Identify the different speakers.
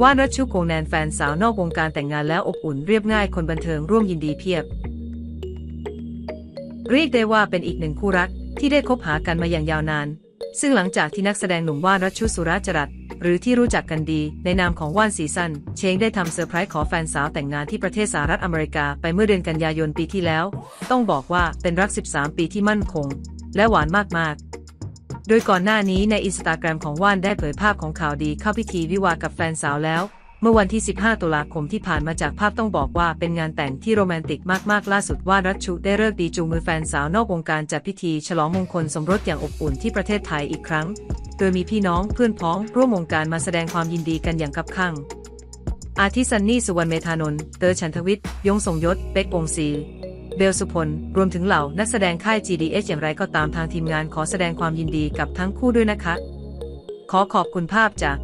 Speaker 1: ว่านรัชชุโกแนนแฟนสาวนอกวงการแต่งงานแล้วอบอุ่นเรียบง่ายคนบันเทิงร่วมยินดีเพียบ เรียกได้ว่าเป็นอีกหนึ่งคู่รักที่ได้คบหากันมาอย่างยาวนาน ซึ่งหลังจากที่นักแสดงหนุ่มว่านรัชชุสุราจรัสหรือที่รู้จักกันดีในนามของว่านซีซันเชงได้ทำเซอร์ไพรส์ขอแฟนสาวแต่งงานที่ประเทศสหรัฐอเมริกาไปเมื่อเดือนกันยายนปีที่แล้ว ต้องบอกว่าเป็นรัก 13 ปีที่มั่นคง และหวานมากๆ โดยก่อนหน้านี้ในอินสตาแกรมของว่านได้เผยภาพของข่าวดีเข้าพิธีวิวากับแฟนสาวแล้ว เมื่อวันที่ 15 ตุลาคมที่ผ่านมาจากภาพต้องบอกว่าเป็นงานแต่งที่โรแมนติกมากๆ ล่าสุดว่ารัชชุได้เลิกดีจูงมือแฟนสาวนอกวงการจัดพิธีฉลองมงคลสมรสอย่างอบอุ่นที่ประเทศไทยอีกครั้ง โดยมีพี่น้องเพื่อนพ้องร่วมวงการมาแสดงความยินดีกันอย่างคับคั่งอาทิซันนี่สุวรรณเมธานนท์เตอร์ชันทวิทย์ยงทรงยศ เป็กวงศี เบลสุพล รวมถึงเหล่านักแสดงค่าย GDS อย่างไรก็ตามทางทีมงานขอแสดงความยินดีกับทั้งคู่ด้วยนะคะ ขอขอบคุณภาพจาก